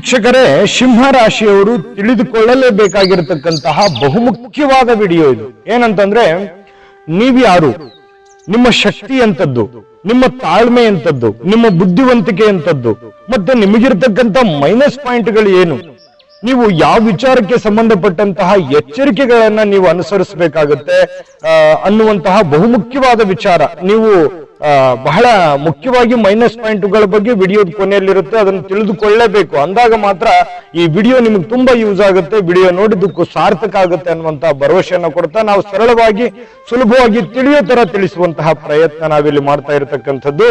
ವೀಕ್ಷಕರೇ ಸಿಂಹ ರಾಶಿಯವರು ತಿಳಿದುಕೊಳ್ಳಲೇಬೇಕಾಗಿರತಕ್ಕಂತಹ ಬಹುಮುಖ್ಯವಾದ ವಿಡಿಯೋ ಇದು. ಏನಂತಂದ್ರೆ, ನೀವ್ಯಾರು? ನಿಮ್ಮ ಶಕ್ತಿ ಅಂತದ್ದು ನಿಮ್ಮ ತಾಳ್ಮೆ ಅಂತದ್ದು ನಿಮ್ಮ ಬುದ್ಧಿವಂತಿಕೆ ಅಂತದ್ದು ಮತ್ತೆ ನಿಮಗಿರ್ತಕ್ಕಂತ ಮೈನಸ್ ಪಾಯಿಂಟ್ಗಳು ಏನು? ನೀವು ಯಾವ ವಿಚಾರಕ್ಕೆ ಸಂಬಂಧಪಟ್ಟಂತಹ ಎಚ್ಚರಿಕೆಗಳನ್ನ ನೀವು ಅನುಸರಿಸಬೇಕಾಗುತ್ತೆ ಅನ್ನುವಂತಹ ಬಹುಮುಖ್ಯವಾದ ವಿಚಾರ. ನೀವು ಬಹಳ ಮುಖ್ಯವಾಗಿ ಮೈನಸ್ ಪಾಯಿಂಟ್ಗಳ ಬಗ್ಗೆ ವಿಡಿಯೋದ ಕೊನೆಯಲ್ಲಿರುತ್ತೆ. ಅದನ್ನು ತಿಳಿದುಕೊಳ್ಳಲೇಬೇಕು ಅಂದಾಗ ಮಾತ್ರ ಈ ವಿಡಿಯೋ ನಿಮ್ಗೆ ತುಂಬಾ ಯೂಸ್ ಆಗುತ್ತೆ. ವಿಡಿಯೋ ನೋಡಿದ್ದಕ್ಕೂ ಸಾರ್ಥಕ ಆಗುತ್ತೆ ಅನ್ನುವಂತ ಭರವಸೆಯನ್ನು ಕೊಡ್ತಾ ನಾವು ಸರಳವಾಗಿ, ಸುಲಭವಾಗಿ ತಿಳಿಯೋ ತರ ತಿಳಿಸುವಂತಹ ಪ್ರಯತ್ನ ನಾವಿಲ್ಲಿ ಮಾಡ್ತಾ ಇರತಕ್ಕಂಥದ್ದು.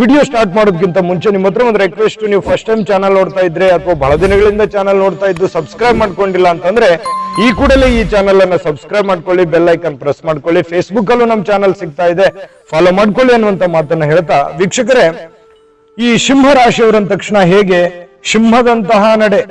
ವಿಡಿಯೋ ಸ್ಟಾರ್ಟ್ ಮಾಡೋದಕ್ಕಿಂತ ಮುಂಚೆ ನಿಮ್ಮ ಹತ್ರ ಒಂದು ರಿಕ್ವೆಸ್ಟ್ ನೀವು ಫಸ್ಟ್ ಟೈಮ್ ಚಾನಲ್ ನೋಡ್ತಾ ಇದ್ರೆ ಅಥವಾ ಬಹಳ ದಿನಗಳಿಂದ ಚಾನಲ್ ನೋಡ್ತಾ ಇದ್ದು ಸಬ್ಸ್ಕ್ರೈಬ್ ಮಾಡ್ಕೊಂಡಿಲ್ಲ ಅಂತಂದ್ರೆ ಈ ಕೂಡಲೇ ಈ ಚಾನಲ್ ಅನ್ನ ಸಬ್ಸ್ಕ್ರೈಬ್ ಮಾಡ್ಕೊಳ್ಳಿ ಬೆಲ್ ಐಕನ್ ಪ್ರೆಸ್ ಮಾಡ್ಕೊಳ್ಳಿ. ಫೇಸ್ಬುಕ್ ಅಲ್ಲೂ ನಮ್ಮ ಚಾನಲ್ ಸಿಗ್ತಾ ಇದೆ. ಫಾಲೋ ಮಾಡ್ಕೊಳ್ಳಿ ಅನ್ನುವಂತ ಮಾತನ್ನ ಹೇಳ್ತಾ ವೀಕ್ಷಕರೇ, ಈ ಸಿಂಹ ರಾಶಿಯವರಂದ ತಕ್ಷಣ ಹೇಗೆ ಸಿಂಹದಂತಹ ನಡೆ.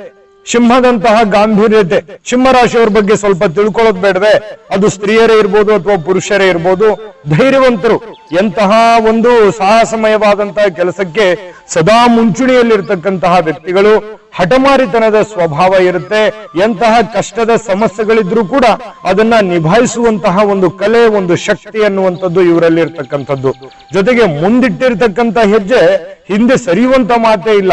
ಸಿಂಹದಂತಹ ಗಾಂಭೀರ್ಯತೆ ಸಿಂಹ ರಾಶಿಯವ್ರ ಬಗ್ಗೆ ಸ್ವಲ್ಪ ತಿಳ್ಕೊಳ್ಳೋದು ಬೇಡವೆ. ಅದು ಸ್ತ್ರೀಯರೇ ಇರ್ಬೋದು ಅಥವಾ ಪುರುಷರೇ ಇರ್ಬೋದು. ಧೈರ್ಯವಂತರು, ಎಂತಹ ಒಂದು ಸಾಹಸಮಯವಾದಂತಹ ಕೆಲಸಕ್ಕೆ ಸದಾ ಮುಂಚೂಣಿಯಲ್ಲಿರ್ತಕ್ಕಂತಹ ವ್ಯಕ್ತಿಗಳು. ಹಠಮಾರಿತನದ ಸ್ವಭಾವ ಇರುತ್ತೆ, ಎಂತಹ ಕಷ್ಟದ ಸಮಸ್ಯೆಗಳಿದ್ರೂ ಕೂಡ ಅದನ್ನ ನಿಭಾಯಿಸುವಂತಹ ಒಂದು ಕಲೆ, ಒಂದು ಶಕ್ತಿ ಅನ್ನುವಂಥದ್ದು ಇವರಲ್ಲಿ ಇರ್ತಕ್ಕಂಥದ್ದು. ಜೊತೆಗೆ ಮುಂದಿಟ್ಟಿರ್ತಕ್ಕಂತ ಹೆಜ್ಜೆ ಹಿಂದೆ ಸರಿಯುವಂತ ಮಾತೇ ಇಲ್ಲ.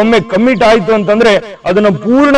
ಒಮ್ಮೆ ಕಮ್ಮಿಟ್ ಆಯ್ತು ಅಂತಂದ್ರೆ ಅದನ್ನ ಪೂರ್ಣ